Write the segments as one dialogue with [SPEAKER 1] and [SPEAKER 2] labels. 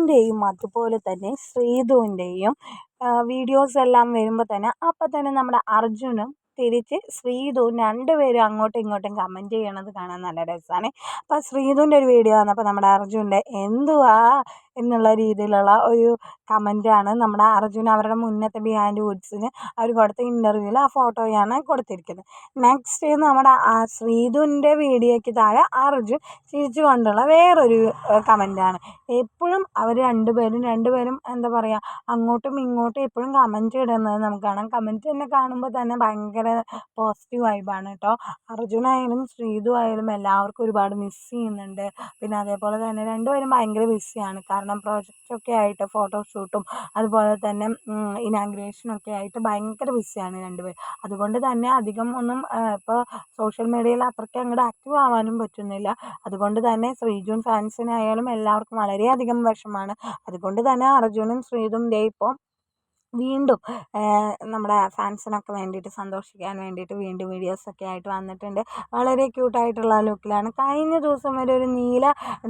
[SPEAKER 1] അർജുന്റെയും അതുപോലെ തന്നെ ശ്രീധുവിന്റെയും വീഡിയോസ് എല്ലാം വരുമ്പോൾ തന്നെ അപ്പം തന്നെ നമ്മുടെ അർജുനും തിരിച്ച് ശ്രീധുവും രണ്ടുപേരും അങ്ങോട്ടും ഇങ്ങോട്ടും കമന്റ് ചെയ്യണത് കാണാൻ നല്ല രസമാണ് അപ്പോൾ ശ്രീധുവിന്റെ ഒരു വീഡിയോ വന്നപ്പോൾ നമ്മുടെ അർജുന്റെ എന്തുവാ എന്നുള്ള രീതിയിലുള്ള ഒരു കമന്റാണ് നമ്മുടെ അർജുൻ അവരുടെ മുന്നത്തെ ബിഹൈൻഡ് വുഡ്സിന് അവർ കൊടുത്ത ഇന്റർവ്യൂവിൽ ആ ഫോട്ടോയാണ് കൊടുത്തിരിക്കുന്നത്. നെക്സ്റ്റ് നമ്മുടെ ശ്രീധുവിന്റെ വീഡിയോയ്ക്ക് താഴെ അർജുൻ ചിരിച്ചു കൊണ്ടുള്ള വേറൊരു കമന്റാണ്. എപ്പോഴും അവർ രണ്ടുപേരും രണ്ടുപേരും എന്താ പറയുക അങ്ങോട്ടും ഇങ്ങോട്ടും എപ്പോഴും കമന്റ് ഇടുന്നത് നമുക്ക് കാണാം. കമന്റ് തന്നെ കാണുമ്പോൾ തന്നെ ഭയങ്കര പോസിറ്റീവ് വൈബാണ് കേട്ടോ. അർജുനായാലും ശ്രീധു ആയാലും എല്ലാവർക്കും ഒരുപാട് മിസ് ചെയ്യുന്നുണ്ട്. പിന്നെ അതേപോലെ തന്നെ രണ്ടുപേരും ഭയങ്കര ബിസിയാണ് കാരണം പ്രോജക്റ്റൊക്കെ ആയിട്ട് ഫോട്ടോഷൂട്ടും അതുപോലെ തന്നെ ഇനാഗ്രേഷനൊക്കെ ആയിട്ട് ഭയങ്കര ബിസിയാണ് രണ്ടുപേരും. അതുകൊണ്ട് തന്നെ അധികം ഒന്നും ഇപ്പോൾ സോഷ്യൽ മീഡിയയിൽ അത്രയ്ക്ക് അങ്ങോട്ട് ആക്റ്റീവ് ആവാനും പറ്റുന്നില്ല. അതുകൊണ്ട് തന്നെ ശ്രീജുൻ ഫാൻസിനായാലും എല്ലാവർക്കും വളരെയധികം വിഷമമാണ്. അതുകൊണ്ട് തന്നെ അർജുനും ശ്രീതും ദേ ഇപ്പോൾ വീണ്ടും നമ്മുടെ ഫാൻസിനൊക്കെ വേണ്ടിയിട്ട് സന്തോഷിക്കാൻ വേണ്ടിയിട്ട് വീണ്ടും വീഡിയോസൊക്കെ ആയിട്ട് വന്നിട്ടുണ്ട്. വളരെ ക്യൂട്ടായിട്ടുള്ള ലുക്കിലാണ്. കഴിഞ്ഞ ദിവസം വരെ ഒരു നീല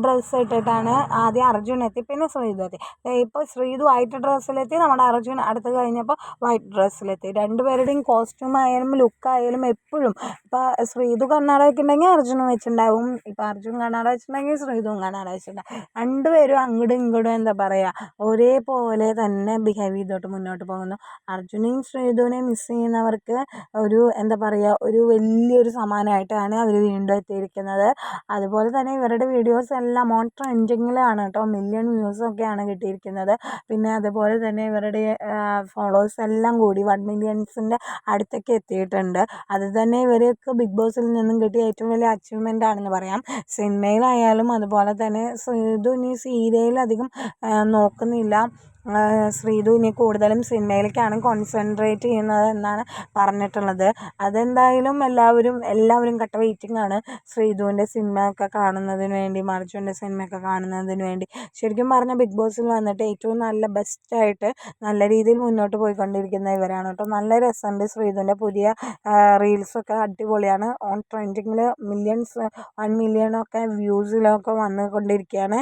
[SPEAKER 1] ഡ്രസ്സ് ഇട്ടിട്ടാണ് ആദ്യം അർജുൻ എത്തി പിന്നെ ശ്രീതു എത്തി. ഇപ്പോൾ ശ്രീതു വൈറ്റ് ഡ്രസ്സിലെത്തി നമ്മുടെ അർജുൻ അടുത്ത് കഴിഞ്ഞപ്പോൾ വൈറ്റ് ഡ്രസ്സിലെത്തി രണ്ടുപേരുടെയും കോസ്റ്റ്യൂം ആയാലും ലുക്കായാലും എപ്പോഴും ഇപ്പോൾ ശ്രീതു കണ്ണാട വെക്കുന്നുണ്ടെങ്കിൽ അർജുനും വെച്ചിട്ടുണ്ടാവും. ഇപ്പോൾ അർജുൻ കണ്ണാട വെച്ചിട്ടുണ്ടെങ്കിൽ ശ്രീതുവും കണ്ണാട വെച്ചിട്ടുണ്ടാവും. രണ്ടുപേരും അങ്ങോട്ടും ഇങ്ങോട്ടും എന്താ പറയുക ഒരേപോലെ തന്നെ ബിഹേവ് ചെയ്തോട്ട് മുന്നോട്ട് പോകുന്നു. അർജുനെയും ശ്രീധുവിനെയും മിസ് ചെയ്യുന്നവർക്ക് ഒരു എന്താ പറയുക ഒരു വലിയൊരു സമ്മാനമായിട്ടാണ് അവർ വീണ്ടും എത്തിയിരിക്കുന്നത്. അതുപോലെ തന്നെ ഇവരുടെ വീഡിയോസ് എല്ലാം ഓൺ ട്രെൻഡിങ്ങിലാണ് കേട്ടോ. മില്യൺ വ്യൂസൊക്കെയാണ് കിട്ടിയിരിക്കുന്നത്. പിന്നെ അതുപോലെ തന്നെ ഇവരുടെ ഫോളോവേഴ്സ് എല്ലാം കൂടി വൺ മില്യൺസിന്റെ അടുത്തൊക്കെ എത്തിയിട്ടുണ്ട്. അത് തന്നെ ഇവർക്ക് ബിഗ് ബോസിൽ നിന്നും കിട്ടിയ ഏറ്റവും വലിയ അച്ചീവ്മെന്റ് ആണെന്ന് പറയാം. സിനിമയിലായാലും അതുപോലെ തന്നെ ശ്രീധു ഇനി സീരിയൽ അധികം നോക്കുന്നില്ല. ശ്രീധു ഇനി കൂടുതലും സിനിമയിലേക്കാണ് കോൺസെൻട്രേറ്റ് ചെയ്യുന്നത് എന്നാണ് പറഞ്ഞിട്ടുള്ളത്. അതെന്തായാലും എല്ലാവരും എല്ലാവരും കട്ട വെയിറ്റിംഗ് ആണ് ശ്രീധുവിന്റെ സിനിമയൊക്കെ കാണുന്നതിന് വേണ്ടി മറിച്ചുവിന്റെ സിനിമയൊക്കെ കാണുന്നതിന് വേണ്ടി. ശരിക്കും പറഞ്ഞാൽ ബിഗ് ബോസിൽ വന്നിട്ട് ഏറ്റവും നല്ല ബെസ്റ്റായിട്ട് നല്ല രീതിയിൽ മുന്നോട്ട് പോയിക്കൊണ്ടിരിക്കുന്ന ഇവരാണ് കേട്ടോ. നല്ല രസമുണ്ട് ശ്രീധുവിന്റെ പുതിയ റീൽസൊക്കെ അടിപൊളിയാണ്. ഓൺ ട്രെൻഡിങ്ങിൽ മില്യൺസ് വൺ മില്യണൊക്കെ വ്യൂസിലൊക്കെ വന്നുകൊണ്ടിരിക്കുകയാണ്.